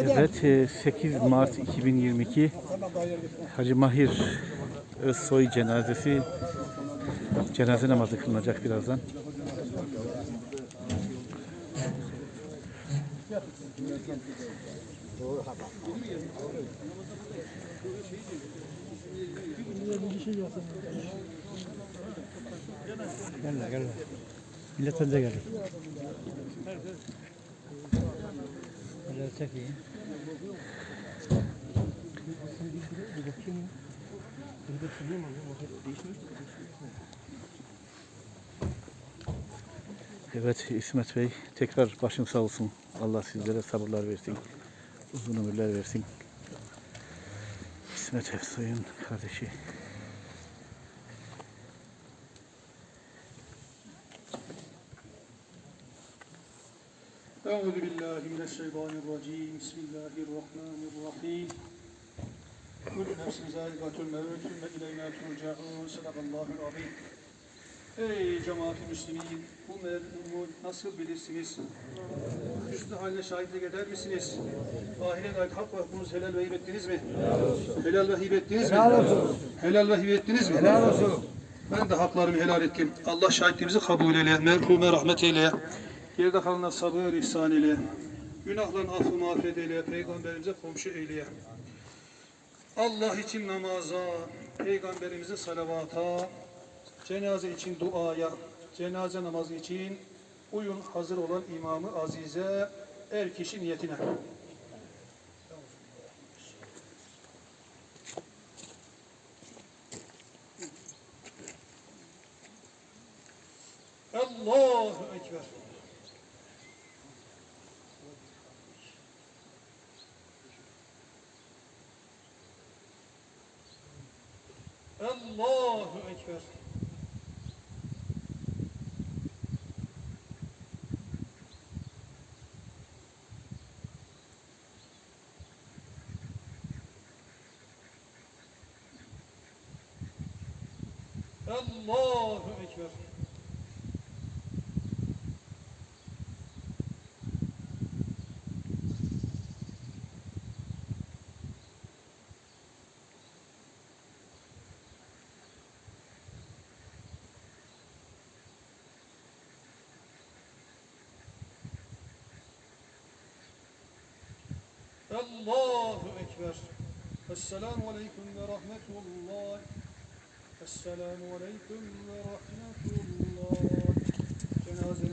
Evet, e, 8 Mart 2022 Hacı Mahir Özsoy cenazesi cenaze namazı kılınacak birazdan. Gel gel. Millet önce gelir. Millet çok iyi. Evet İsmet Bey tekrar başın sağ olsun. Allah sizlere sabırlar versin Uzun ömürler versin. İsmet Özsoy'un kardeşi. أعوذ بالله من الشيطان الرجيم بسم الله الرحمن الرحيم كل نفس ذائقة الموت ثم إلينا ترجعون صدق الله العظيم Ey cemaat-i müslimin, bu merhumu nasıl bilirsiniz? Hüsnü haline şahitlik eder misiniz? Ahirete ait hak ve hakkınızı helal ve hibettiniz mi? Helal ve hibettiniz mi? Helal olsun. Helal ve hibettiniz mi? Helal olsun. Ben de haklarımı helal ettim. Allah şahitliğimizi kabul eyle, merhume rahmet eyle. Geride kalanlar sabır ihsan eyle. Günahların affı mağfiret eyle. Peygamberimize komşu eyle. Allah için namaza, Peygamberimize salavata, cenaze için duaya, cenaze namazı için uyun hazır olan imamı azize er kişi niyetine. Allahu Ekber. Allahu Ekber. Allahu Ekber. Allahu Ekber. Esselamu Aleyküm ve Rahmetullah. Esselamu Aleyküm ve Rahmetullah. Cenaze